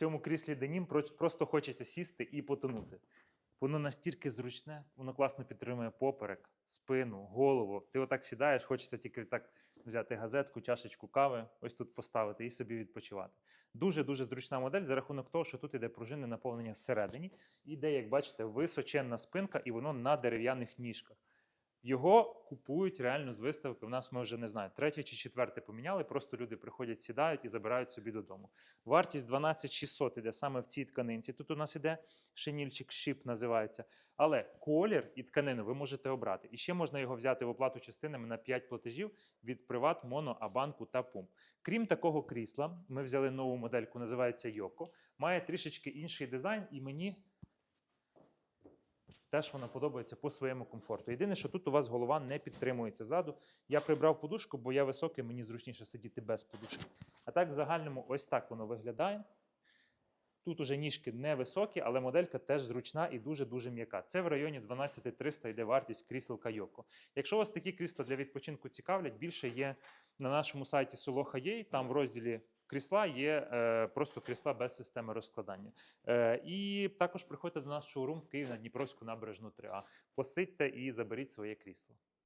цьому кріслі денім просто хочеться сісти і потонути. Воно настільки зручне, воно класно підтримує поперек, спину, голову. Ти отак сідаєш, хочеться тільки так взяти газетку, чашечку кави, ось тут поставити і собі відпочивати. Дуже дуже зручна модель за рахунок того, що тут іде пружинне наповнення всередині. Іде, як бачите, височенна спинка, і воно на дерев'яних ніжках. Його купують реально з виставки. У нас ми вже не знаю, третє чи четверте поміняли. Просто люди приходять, сідають і забирають собі додому. Вартість 12 600 іде саме в цій тканинці. Тут у нас іде шинільчик шип називається. Але колір і тканину ви можете обрати. І ще можна його взяти в оплату частинами на 5 платежів від Приват, Моно, Абанку та Пумп. Крім такого крісла, ми взяли нову модельку, називається Йоко. Має трішечки інший дизайн, і мені теж вона подобається по своєму комфорту. Єдине, що тут у вас голова не підтримується ззаду. Я прибрав подушку, бо я високий, мені зручніше сидіти без подушки. А так, в загальному, ось так воно виглядає. Тут уже ніжки невисокі, але моделька теж зручна і дуже-дуже м'яка. Це в районі 12300 йде вартість крісел Кайоко. Якщо вас такі крісла для відпочинку цікавлять, більше є на нашому сайті Soloha.ua, там в розділі крісла є е, просто крісла без системи розкладання. Е, і також приходьте до нас в шоурум в Київ на Дніпровську набережну 3А. Посидьте і заберіть своє крісло.